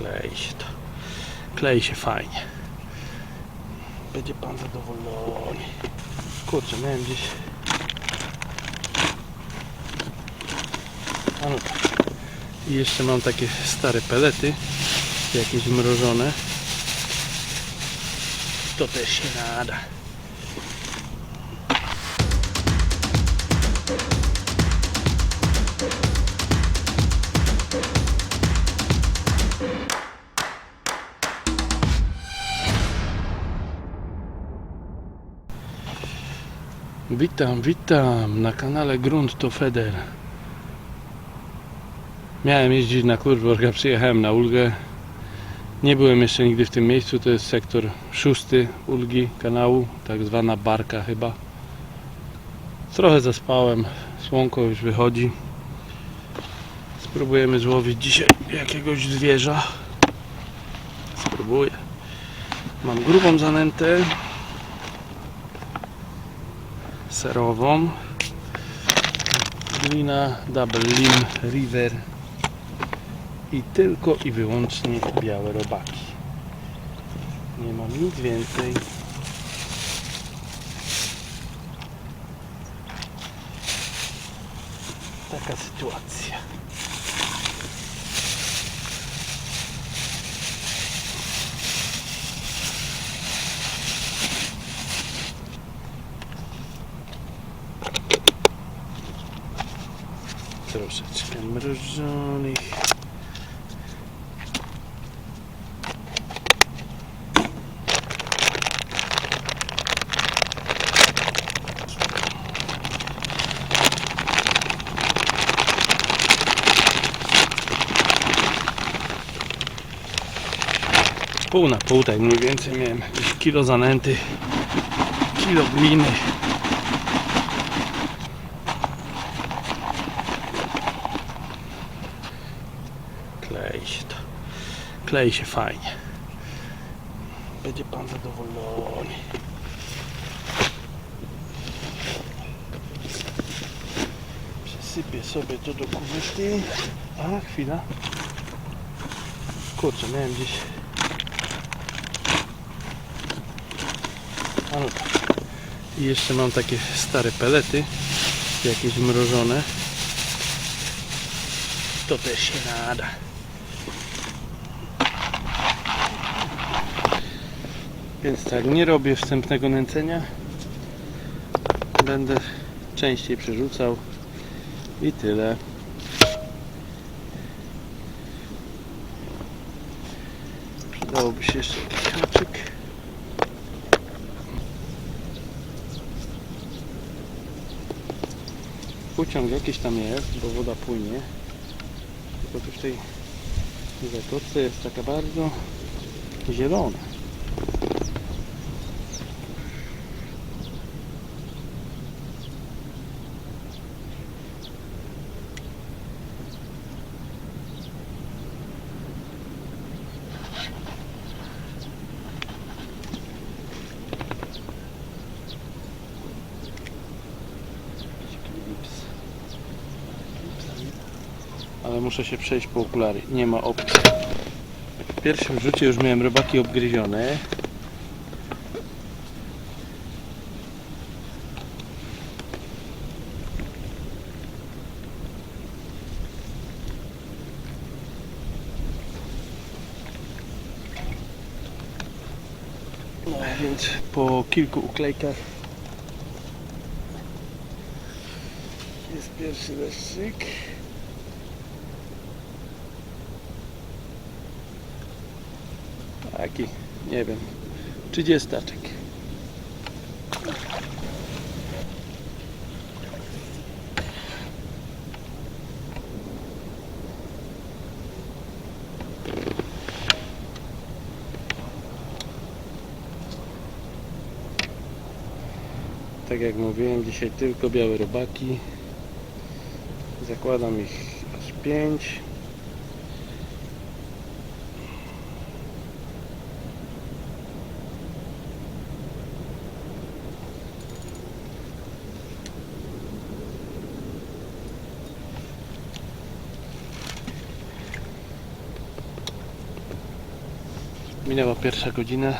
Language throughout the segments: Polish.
Klei się to. Klei się fajnie. Będzie pan zadowolony. Kurczę, miałem gdzieś... A no tak. I jeszcze mam takie stare pelety, jakieś mrożone. To też się nada. Witam, witam na kanale Grunt to Feder. Miałem jeździć na Kluczborga, przyjechałem na Ulgę. Nie byłem jeszcze nigdy w tym miejscu, to jest sektor szósty Ulgi kanału, tak zwana barka chyba. Trochę zaspałem, słonko już wychodzi. Spróbujemy złowić dzisiaj jakiegoś zwierza. Spróbuję. Mam grubą zanętę serową. Glina Double Lim River i tylko i wyłącznie białe robaki. Nie mam nic więcej. Mrożonych. Pół na pół, tak mniej więcej miałem kilo zanęty, kilo gliny. Klei się to. Klei się fajnie. Będzie pan zadowolony. Przesypię sobie to do kuwety. A, chwila. Kurczę, miałem gdzieś... A no tak. I jeszcze mam takie stare pelety, jakieś mrożone. To też się nada. Więc tak, nie robię wstępnego nęcenia. Będę częściej przerzucał i tyle. Przydałoby się jeszcze jakiś haczyk. Pociąg jakiś tam jest, bo woda płynie. Tylko tu w tej zatoce jest taka bardzo zielona. Muszę się przejść po okulary. Nie ma opcji. W pierwszym rzucie już miałem robaki obgryzione. No więc po kilku uklejkach jest pierwszy leszczyk. Taki, nie wiem, trzydziestaczek. Tak jak mówiłem, dzisiaj tylko białe robaki. Zakładam ich aż pięć. Minęła pierwsza godzina.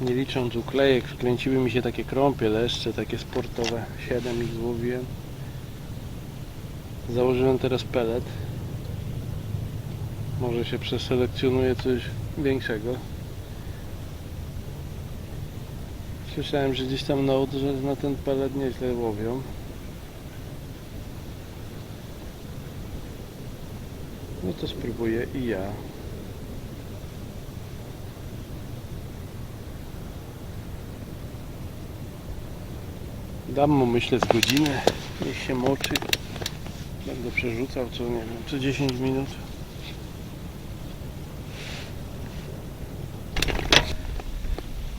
Nie licząc uklejek, wkręciły mi się takie krąpie, leszcze, takie sportowe. 7 ich złowiłem. Założyłem teraz pelet. Może się przeselekcjonuje coś większego. Słyszałem, że gdzieś tam na Odrze na ten pelet nieźle łowią. No to spróbuję i ja. Dam mu myślę z godzinę, niech się moczy. Będę przerzucał co nie wiem, co 10 minut.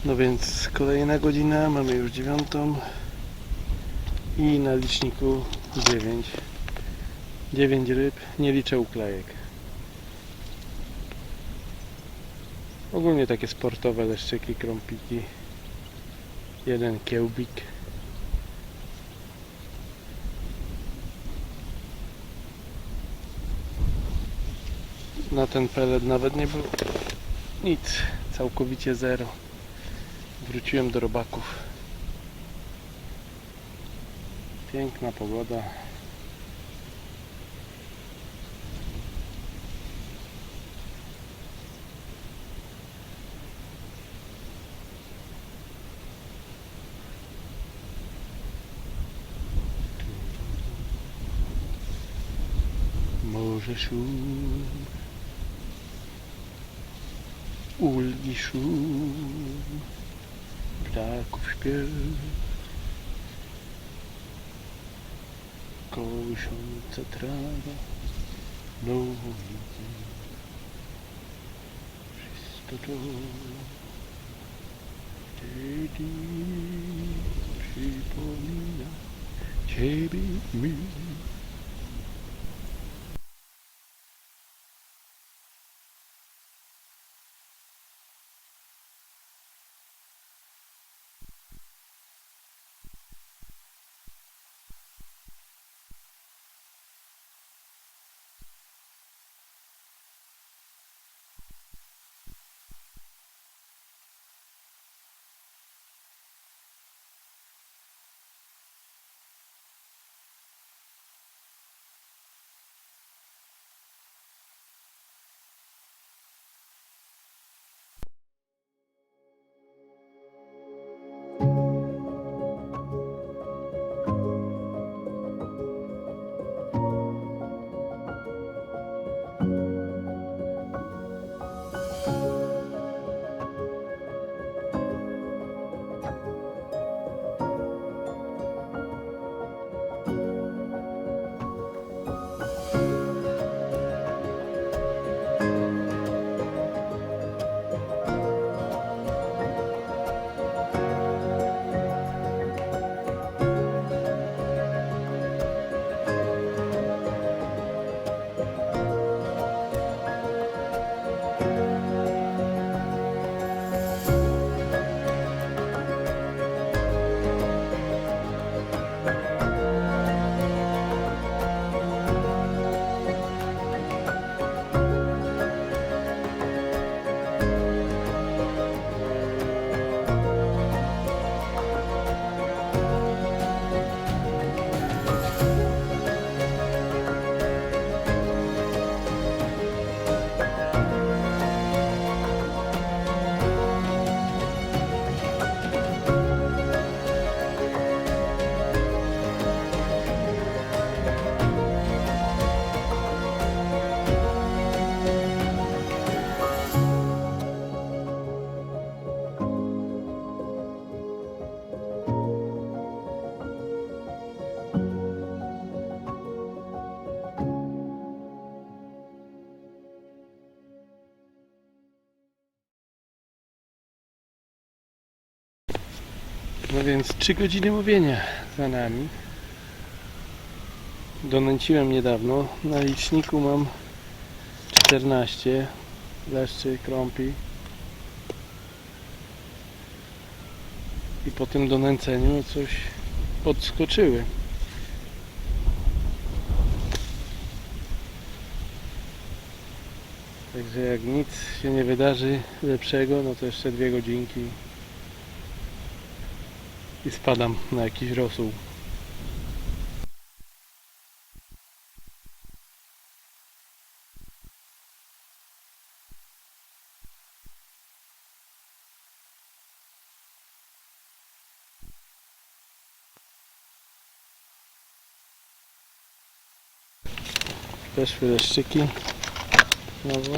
No więc kolejna godzina, mamy już dziewiątą i na liczniku 9. 9 ryb, nie liczę uklejek. Ogólnie takie sportowe leszczyki, krąpiki. Jeden kiełbik. Na ten pelet nawet nie było nic, całkowicie zero. Wróciłem do robaków. Piękna pogoda. Morze szum, ulgi szum, ptaków śpiew, kołysząca trawa, nowy Wszystko to wtedy przypomina Ciebie mi. No więc 3 godziny mówienia za nami. Donęciłem niedawno. Na liczniku mam 14 leszczy, krąpi. I po tym donęceniu coś podskoczyły. Także jak nic się nie wydarzy lepszego, no to jeszcze dwie godzinki i spadam na jakiś rosół. Weszły leszczyki znowu.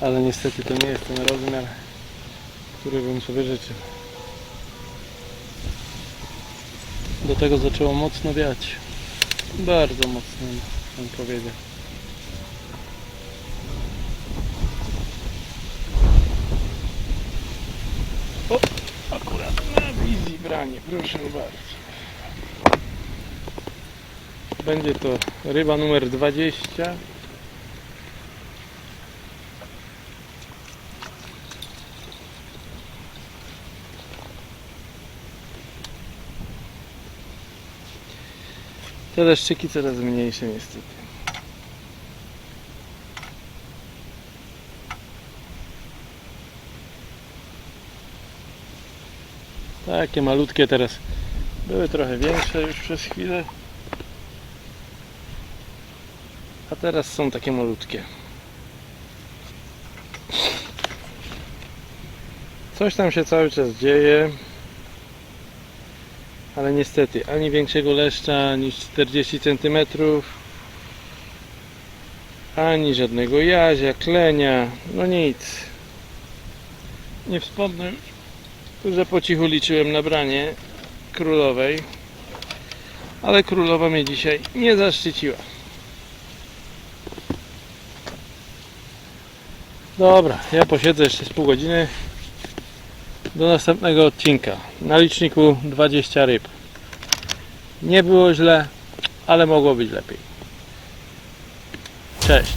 Ale niestety to nie jest ten rozmiar, który bym sobie życzył. Do tego zaczęło mocno wiać. Bardzo mocno, bym powiedział. O, akurat na wizji branie, proszę bardzo. Będzie to ryba numer 20. Te leszczyki coraz mniejsze niestety. Takie malutkie teraz. Były trochę większe już przez chwilę. A teraz są takie malutkie. Coś tam się cały czas dzieje. Ale niestety ani większego leszcza niż 40 cm ani żadnego jazia, klenia, no nic. Nie wspomnę, że po cichu liczyłem na branie królowej, ale królowa mnie dzisiaj nie zaszczyciła. Dobra, ja posiedzę jeszcze z pół godziny do następnego odcinka. Na liczniku 20 ryb. Nie było źle, ale mogło być lepiej. Cześć.